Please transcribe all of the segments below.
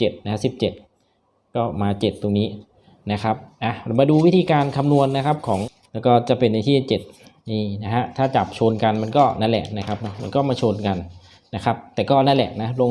7นะ17 ก็มา 7 ตรงนี้นะครับอะเรามาดูวิธีการคำนวณนะครับของแล้วก็จะเป็นในที่ 7 นี่นะฮะถ้าจับชนกันมันก็นั่นแหละนะครับมันก็มาชนกันนะครับ แต่ก็นั่นแหละนะลง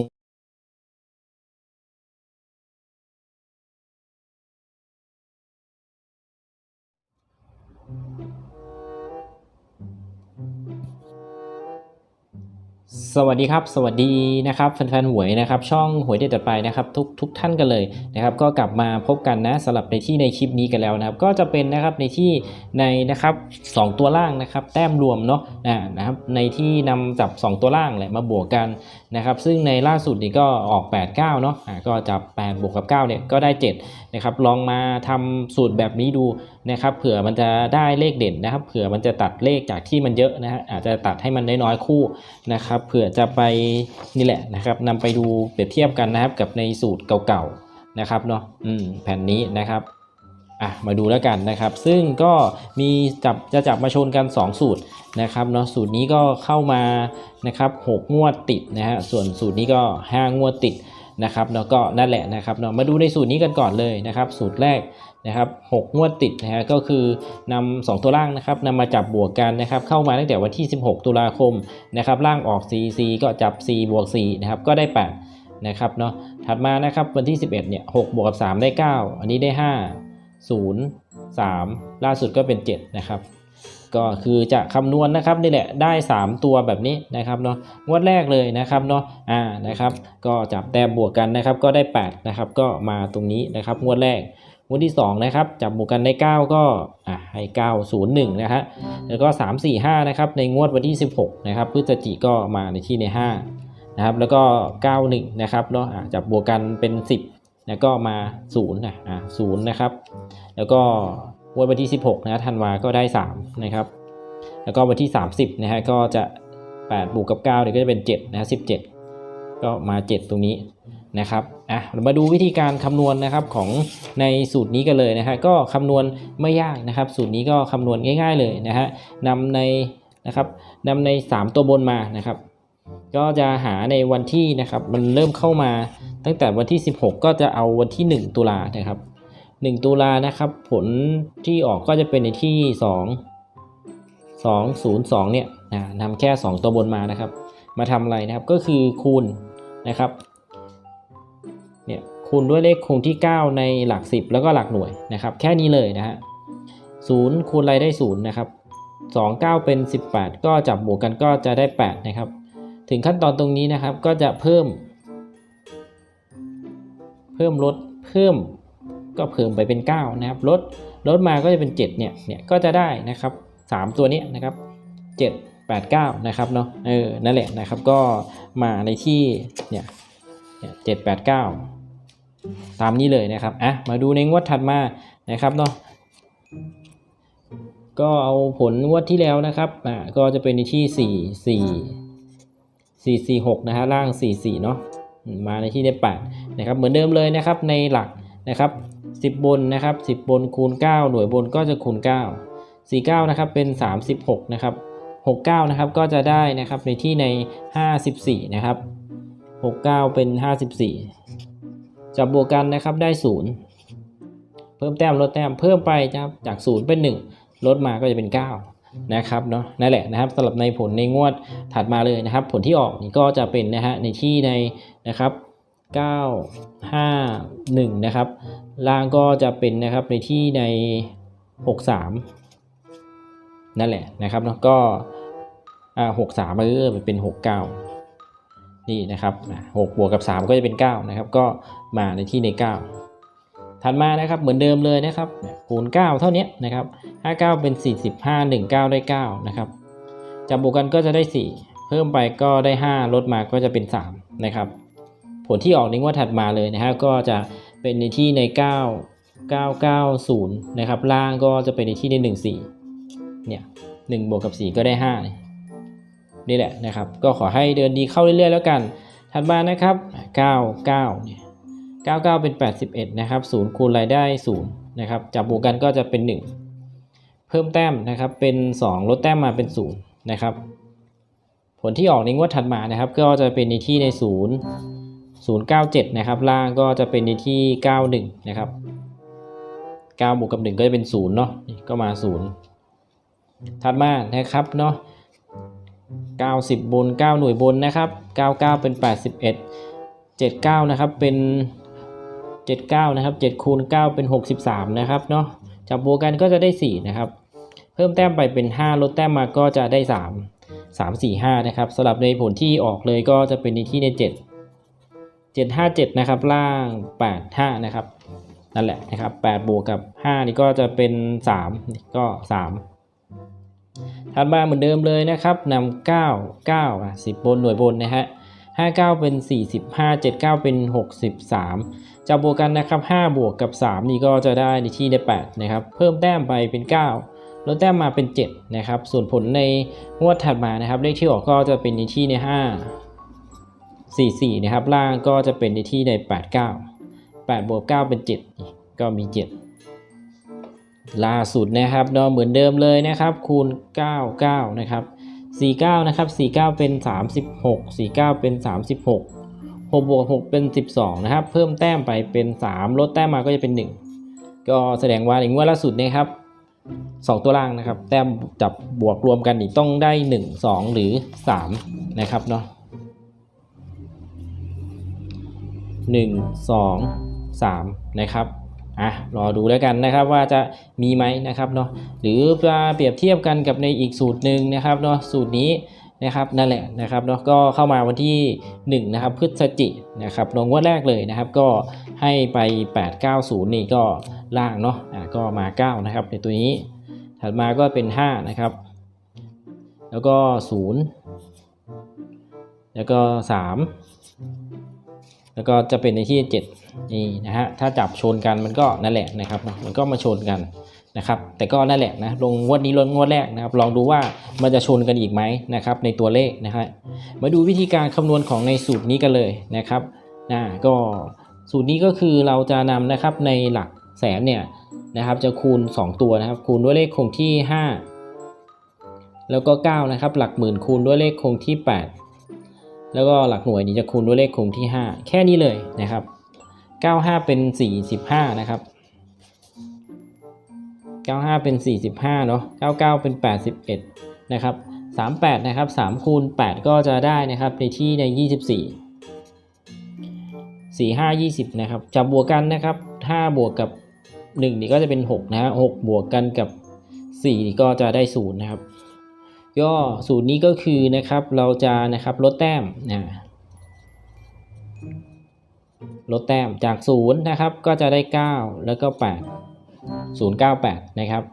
สวัสดีครับ สวัสดีนะครับแฟนๆหวยนะครับ ช่องหวยเด็ดจัดไปนะครับทุกทุกท่านกันเลยนะครับ ก็กลับมาพบกันนะสำหรับในที่ในคลิปนี้กันแล้วนะครับ ก็จะเป็นนะครับในที่ในนะครับสองตัวล่างนะครับ แต้มรวมเนาะอ่านะครับในที่นำจับ 2 ตัวล่างแหละมาบวกกันนะครับ ซึ่งในล่าสุดนี่ก็ออก 8 9เนาะอ่าก็จับ8บวกกับ9เนี่ยก็ได้7นะครับลองมาทำสูตรแบบนี้ดู นะครับเผื่อมันจะได้เลขเด่นนะครับ เผื่อมันจะตัดเลขจากที่มันเยอะนะฮะอาจจะตัดให้มันน้อยๆคู่นะครับ เผื่อจะไปนี่แหละนะครับนำไปดูเปรียบเทียบกันนะครับกับในสูตรเก่าๆนะครับเนาะอืมแผ่นนี้นะครับอะมาดูแล้วกันนะครับ ซึ่งก็มีจับจะจับมาชนกัน 2 สูตรนะครับเนาะสูตรนี้ก็เข้ามานะครับ6งวดติดนะฮะส่วนสูตรนี้ก็ 5 งวดติด นะครับเนาะก็นั่นแหละนะครับเนาะมาดูในสูตรนี้กันก่อนเลยนะครับ สูตรแรกนะครับ6งวดติดนะฮะก็คือนำ2ตัวล่างนะครับนำมาจับบวกกันนะครับ เข้ามาตั้งแต่วันที่ 16 ตุลาคมนะครับล่างออก 4 4 ก็จับ 4 บวก4นะครับก็ได้ 8 นะครับเนาะถัดมานะครับวันที่ 11 เนี่ย6บวกกับ 3 ได้ 9 อันนี้ได้ 5 0 3 ล่าสุดก็เป็น 7 นะครับ ก็คือจะคำนวณนะครับนี่แหละได้ 3 ตัวแบบนี้นะครับเนาะงวดแรกเลยนะครับเนาะอ่านะครับ ก็จับแต้มบวกกันนะครับก็ได้8นะครับก็มาตรงนี้นะครับงวดแรกงวดที่2นะครับจับบวกกันได้ 9 ก็อ่าให้ 9 0 1นะฮะแล้วก็ 3 4 5นะครับในงวดวันที่ 16นะครับพฤศจิก็มาในที่ใน5นะครับแล้วก็ 91นะครับเนาะจับบวกกันเป็น 10 แล้วก็มา0นะอ่า0นะครับแล้วก็ วันที่ 16นะธันวาก็ได้3นะครับแล้วก็วันที่ 30นะฮะก็จะ 8 บวกกับ9เนี่ยก็จะเป็น7นะฮะ17 ก็มา 7 ตรงนี้นะครับอะเรามาดูวิธีการคำนวณนะครับของในสูตรนี้กันเลยนะฮะก็คำนวณไม่ยากนะครับ สูตรนี้ก็คำนวณง่าย ๆเลยนะฮะนำในนะครับนำใน 3 ตัวบนมานะครับก็จะหาในวันที่นะครับมันเริ่มเข้ามาตั้งแต่วันที่ 16 ก็จะเอาวันที่ 1 ตุลานะครับ 1 ตุลานะครับ ผลที่ออกก็จะเป็นในที่ 2 2 0 2 เนี่ยนะนำแค่ 2 ตัวบนมานะครับ มาทำอะไรนะครับ ก็คือคูณนะครับ เนี่ยคูณด้วยเลขคงที่ 9 ในหลัก 10 แล้วก็หลักหน่วยนะครับ แค่นี้เลยนะฮะ0คูณอะไรได้0นะครับ2 9 เป็น 18 ก็จับบวกกันก็จะได้ 8 นะครับ ถึงขั้นตอนตรงนี้นะครับก็จะเพิ่ม เพิ่มลดเพิ่ม ก็เพิ่มไปเป็น 9 นะครับลดลดมาก็จะเป็น 7 เนี่ยเนี่ยก็จะได้นะครับ 3 ตัวนี้นะครับ 7 8 9 นะครับเนาะเออนั่นแหละนะครับก็มาในที่เนี่ยเจ็ดแปดเก้าตามนี้เลยนะครับอะมาดูในงวดถัดมานะครับเนาะก็เอาผลงวดที่แล้วนะครับอ่าก็จะเป็นในที่4 4 4 4 6นะฮะล่าง4 4เนาะมาในที่ได้8นะครับเหมือนเดิมเลยนะครับในหลักนะครับ 10 บนนะครับ 10 บนคูณ 9 หน่วยบนก็จะคูณ 9 49 นะครับเป็น 36 นะครับ 69 นะครับก็จะได้นะครับในที่ใน 54 นะครับ 69 เป็น 54 จับบวกกันนะครับได้ 0 เพิ่มแต้มลดแต้มเพิ่มไปนะครับจาก 0 เป็น 1 ลดมาก็จะเป็น 9นะครับเนาะนั่นแหละนะครับสำหรับในผลในงวดถัดมาเลยนะครับ ผลที่ออกนี่ก็จะเป็นนะฮะในที่ในนะครับ 9 5 1 นะครับ ล่างก็จะเป็นนะครับในที่ใน 63 นั่นแหละนะครับเนาะก็อ่า63มาเรื่อยๆเป็น 69 นี่นะครับ6บวกกับ 3 ก็จะเป็น 9 นะครับ ก็มาในที่ใน 9 ถัดมานะครับเหมือนเดิมเลยนะครับคูณ 9 เท่านี้นะครับ 59 เป็น 45 19 ได้ 9 นะครับจับบวกกันก็จะได้ 4 เพิ่มไปก็ได้ 5 ลดมาก็จะเป็น 3 นะครับ ผลที่ออกในงวดถัดมาเลยนะฮะก็จะเป็นในที่ใน 9 990 นะครับ ล่างก็จะเป็นในที่ใน 14 เนี่ย1บวกกับ 4 ก็ได้ 5 นี่แหละนะครับ ก็ขอให้เดินดีเข้าเรื่อยๆ แล้วกัน ถัดมานะครับ 99เนี่ย99 เป็น 81 นะครับ 0 คูณรายได้ 0 นะครับ จับบวกกันก็จะเป็น 1 เพิ่มแต้มนะครับ เป็น 2 ลดแต้มมาเป็น 0 นะครับ ผลที่ออกในงวดถัดมานะครับ ก็จะเป็นในที่ใน 0 097 นะครับ ล่างก็จะเป็นในที่ 91 นะครับ 9 บวกกับ 1 ก็จะเป็น 0 เนาะก็มา 0 ถัดมานะครับเนาะ90 บน 9 หน่วยบนนะครับ 99 เป็น 81 79 นะครับ เป็น 79 นะครับ 7 คูณ 9 เป็น 63 นะครับเนาะจับบวกกันก็จะได้ 4 นะครับ เพิ่มแต้มไปเป็น 5 ลดแต้มมาก็จะได้ 3 3 4 5 นะครับสำหรับในผลที่ออกเลยก็จะเป็นในที่ใน 7 7 5 7 นะครับ ล่าง 8 5 นะครับ นั่นแหละนะครับ8บวกกับ 5 นี่ก็จะเป็น3นี่ก็ 3ถัดมาเหมือนเดิมเลยนะครับนำ9 9อะ10 บนหน่วยบนนะฮะ59 เป็น 45 79 เป็น 63จะบวกกันนะครับ 5 บวกกับ 3 นี่ก็จะได้ในที่ได้8นะครับ เพิ่มแต้มไปเป็น 9 ลดแต้มมาเป็น 7 นะครับ ส่วนผลในงวดถัดมานะครับ เลขที่ออกก็จะเป็นในที่ใน 5 4 4นะครับล่างก็จะเป็นในที่ใน 8 9 8บวก9เป็น 7 ก็มี 7 ล่าสุดนะครับเนาะเหมือนเดิมเลยนะครับ คูณ 9 9 นะครับ 49 นะครับ 49 เป็น 36 49 เป็น 36 6บวก6เป็น 12 นะครับ เพิ่มแต้มไปเป็น 3 ลดแต้มมาก็จะเป็น 1 ก็แสดงว่าในงวดล่าสุดนะครับ 2 ตัวล่างนะครับ แต้มจับบวกรวมกันนี่ต้องได้ 1 2 หรือ 3 นะครับเนาะ 1 2 3 นะครับอะรอดูแล้วกันนะครับว่าจะมีไหมนะครับเนาะหรือจะเปรียบเทียบกันกับในอีกสูตรหนึ่งนะครับเนาะสูตรนี้นะครับนั่นแหละนะครับเนาะก็เข้ามาวันที่ 1 นะครับพฤศจินะครับลงงวดแรกเลยนะครับ ก็ให้ไป 890 นี่ก็ล่างเนาะอะก็มา 9 นะครับในตัวนี้ ถัดมาก็เป็น 5 นะครับ แล้วก็ 0 แล้วก็ 3 แล้วก็จะเป็นในที่ 7 นี่นะฮะถ้าจับชนกันมันก็นั่นแหละนะครับมันก็มาชนกันนะครับแต่ก็นั่นแหละนะลงงวดนี้ลงงวดแรกนะครับลองดูว่ามันจะชนกันอีกไหมนะครับในตัวเลขนะครับมาดูวิธีการคำนวณของในสูตรนี้กันเลยนะครับนะก็สูตรนี้ก็คือเราจะนำนะครับในหลักแสนเนี่ยนะครับจะคูณ 2 ตัวนะครับคูณด้วยเลขคงที่ 5 แล้วก็9นะครับหลักหมื่นคูณด้วยเลขคงที่ 8 แล้วก็หลักหน่วยนี่จะคูณด้วยเลขคงที่ 5 แค่นี้เลยนะครับ 95 เป็น 45 นะครับ 95 เป็น 45 เนาะ99 เป็น 81 นะครับ 38 นะครับ 3 คูณ 8 ก็จะได้นะครับในที่ใน 24 4 5 20 นะครับ จับบวกกันนะครับ 5 บวกกับ 1 นี่ก็จะเป็น 6 นะฮะ6บวกกันกับ 4 นี่ก็จะได้ 0 นะครับ ย่อสูตรนี้ก็คือนะครับเราจะนะครับลดแต้มนะลดแต้มจาก0นะครับก็จะได้ 9 แล้วก็ 8 098นะครับ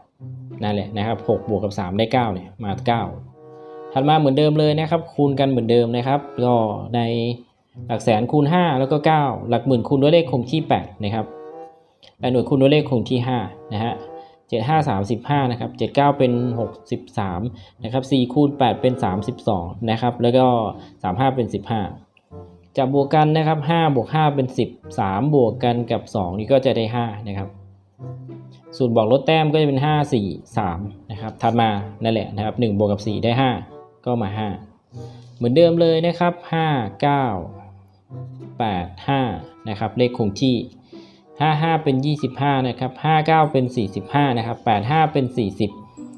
นั่นแหละนะครับ6บวกกับ 3 ได้ 9เนี่ยมา 9 ถัดมาเหมือนเดิมเลยนะครับ คูณกันเหมือนเดิมนะครับก็ในหลักแสนคูณ 5 แล้วก็ 9 หลักหมื่นคูณด้วยเลขคงที่ 8 นะครับแปดหน่วยคูณด้วยเลขคงที่ 5 นะฮะ 7 5 35นะครับ7 9 เป็น 63นะครับ4คูณ8เป็น 32นะครับแล้วก็ 35 เป็น 15จะบวกกันนะครับ5บวก5เป็น 10 3 บวกกันกับ 2 นี่ก็จะได้ 5 นะครับ สูตรบอกลดแต้มก็จะเป็น 5 4 3นะครับถัดมานั่นแหละนะครับ1บวกกับ 4 ได้ 5 ก็มา 5 เหมือนเดิมเลยนะครับ 5 9 8 5นะครับเลขคงที่ 55 เป็น 25 นะครับ 59 เป็น 45 นะครับ 85 เป็น 40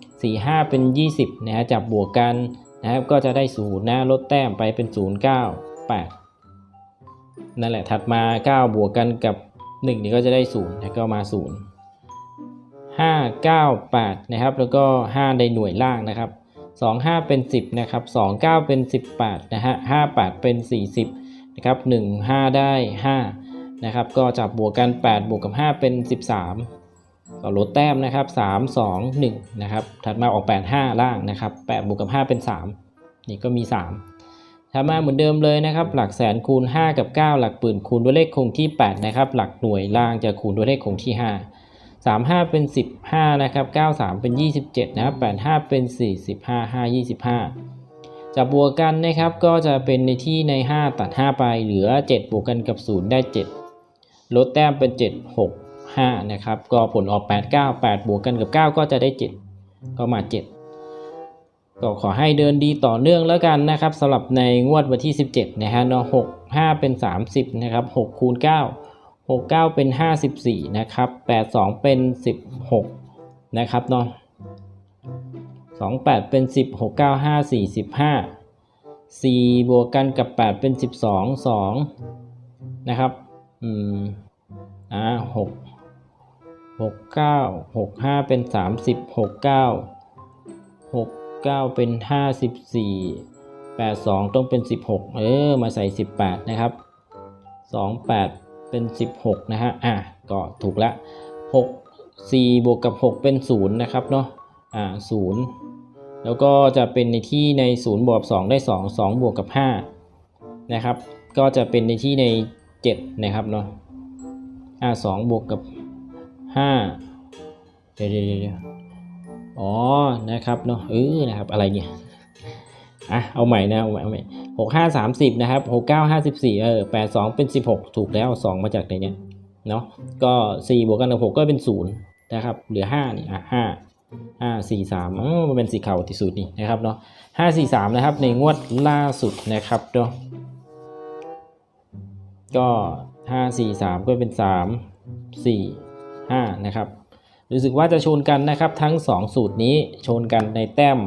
45 เป็น 20 นะฮะ จับบวกกันนะครับ ก็จะได้0นะลดแต้มไปเป็น 0 9 8 นั่นแหละ ถัดมา 9 บวกกันกับ 1 นี่ก็จะได้0นะก็มา 0 5 9 8 นะครับ แล้วก็ 5 ในหน่วยล่างนะครับ 2 5 เป็น 10 นะครับ 2 9 เป็น 18 นะฮะ 5 8 เป็น 40 นะครับ 1 5 ได้ 5 นะครับ ก็จับบวกกัน 8 บวกกับ 5 เป็น 13ก็ลดแต้มนะครับ 3 2 1 นะครับ ถัดมาออก 8 5 ล่างนะครับ 8 บวกกับ 5 เป็น 3 นี่ก็มี 3ถัดมาเหมือนเดิมเลยนะครับ หลักแสนคูณ 5 กับ 9 หลักปืนคูณด้วยเลขคงที่ 8 นะครับ หลักหน่วยล่างจะคูณด้วยเลขคงที่ 5 35 เป็น 15 นะครับ 93 เป็น 27 นะครับ 85 เป็น 45 5 25จะบวกกันนะครับก็จะเป็นในที่ใน 5 ตัด 5 ไปเหลือ 7 บวกกันกับ 0 ได้ 7 ลดแต้มเป็น 7 6 5 นะครับ ก็ผลออก 8 9 8 บวกกันกับ 9 ก็จะได้ 7 ก็มา 7 ก็ขอให้เดินดีต่อเนื่องแล้วกันนะครับสำหรับในงวดวันที่ 17 นะฮะเนาะ6ห้าเป็นสามสิบนะครับหกคูณเก้าหกเก้าเป็นห้าสิบสี่นะครับแปดสองเป็นสิบหกนะครับเนาะสองแปดเป็นสิบหกเก้าห้าสี่สิบห้าสี่บวกกันกับแปดเป็นสิบสองสองนะครับ อืมอ่าหกหกเก้าหกห้าเป็นสามสิบหกเก้าหกเก้าเป็นห้าสิบสี่แปดสองต้องเป็นสิบหกเออมาใส่สิบแปดนะครับสองแปดเป็นสิบหกนะฮะอะก็ถูกละหกสี่บวกกับหกเป็นศูนย์นะครับเนาะอ่าศูนย์แล้วก็จะเป็นในที่ในศูนย์บวกสองได้สองสองบวกกับห้านะครับ ก็จะเป็นในที่ใน เจ็ดนะครับเนาะอ่าสองบวกกับห้าเดี๋ยวเดี๋ยวอ๋อ นะครับเนาะเออนะครับ อะไรเนี่ย อะ เอาใหม่นะ เอาใหม่เอาใหม่หกห้าสามสิบนะครับหกเก้าห้าสิบสี่เออแปดสองเป็นสิบหกถูกแล้วสองมาจากไหนเนี่ย เนาะก็สี่บวกกันกับหกก็เป็นศูนย์นะครับ เหลือห้านี่ อะห้าห้าสี่สามเออมันเป็นสีเข่าที่สุดนี่นะครับเนาะห้าสี่สามนะครับ ในงวดล่าสุดนะครับเนาะ ก็ห้าสี่สามก็เป็นสามสี่ห้านะครับ รู้สึกว่าจะชนกันนะครับทั้งสองสูตรนี้ชนกันในแต้ม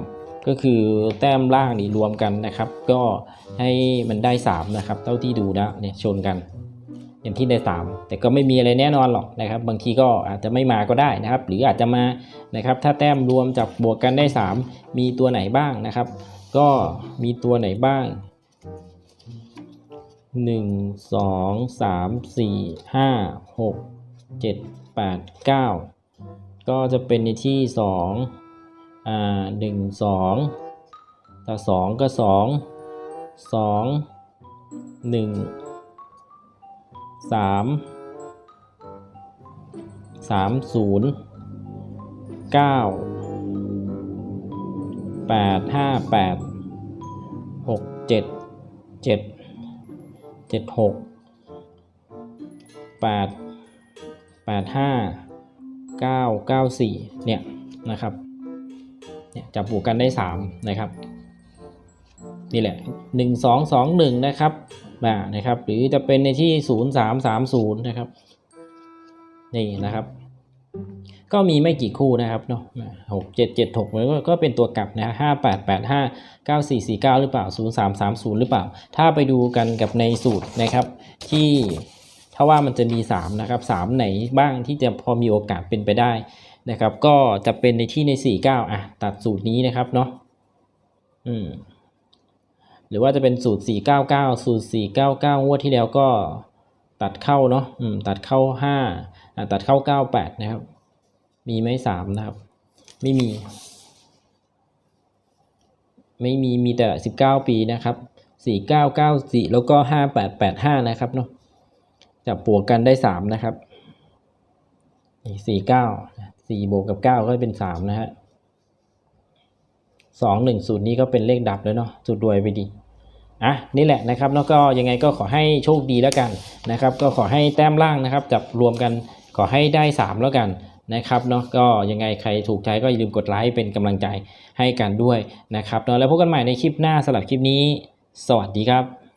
ก็คือแต้มล่างนี่รวมกันนะครับ ก็ให้มันได้3นะครับเท่าที่ดูนะเนี่ยชนกัน อย่างที่ได้ 3 แต่ก็ไม่มีอะไรแน่นอนหรอกนะครับ บางทีก็อาจจะไม่มาก็ได้นะครับ หรืออาจจะมานะครับ ถ้าแต้มรวมจับบวกกันได้ 3 มีตัวไหนบ้างนะครับ ก็มีตัวไหนบ้าง 1 2 3 4 5 6 7 8 9ก็จะเป็นในที่2อ่าหนึ่งสองถ้าสองก็สองสองหนึ่งสามสามศูนย์เก้าแปดห้าแปดหกเจ็ดเจ็ด เจ็ดหกแปดแปดห้าเก้าเก้าสี่เนี่ยนะครับเนี่ยจับบวกกันได้3นะครับนี่แหละ1 2 2 1นะครับมานะครับหรือจะเป็นในที่0 3 3 0นะครับนี่นะครับ ก็มีไม่กี่คู่นะครับเนาะหกเจ็ดเจ็ดหกมันก็เป็นตัวกลับนะห้าแปดแปดห้าเก้าสี่สี่เก้าหรือเปล่าศูนย์สามสามศูนย์หรือเปล่า ถ้าไปดูกันกับในสูตรนะครับ ที่ถ้าว่ามันจะมีสามนะครับสามไหนบ้างที่จะพอมีโอกาสเป็นไปได้นะครับ ก็จะเป็นในที่ใน49อะตัดสูตรนี้นะครับเนาะอืมหรือว่าจะเป็นสูตร 499 สูตร 499 งวดที่แล้วก็ตัดเข้าเนาะอืมตัดเข้า5อะตัดเข้า 98 นะครับ มีไหม3นะครับ ไม่มี ไม่มีมีแต่19ปีนะครับ4994แล้วก็5885นะครับเนาะจับบวกกันได้3นะครับสี่เก้าสี่บวกกับเก้าก็เป็นสามนะฮะสองหนึ่งสูตรนี้ก็เป็นเลขดับแล้วเนาะสูตรรวยไปดีอะนี่แหละนะครับแล้วก็ยังไงก็ขอให้โชคดีแล้วกันนะครับ ก็ขอให้แต้มล่างนะครับ จับรวมกันขอให้ได้สามแล้วกัน นะครับเนาะก็ยังไงใครถูกใจก็อย่าลืมกดไลค์เป็นกำลังใจให้กันด้วยนะครับเนาะแล้วพบกันใหม่ในคลิปหน้าสำหรับคลิปนี้ สวัสดีครับ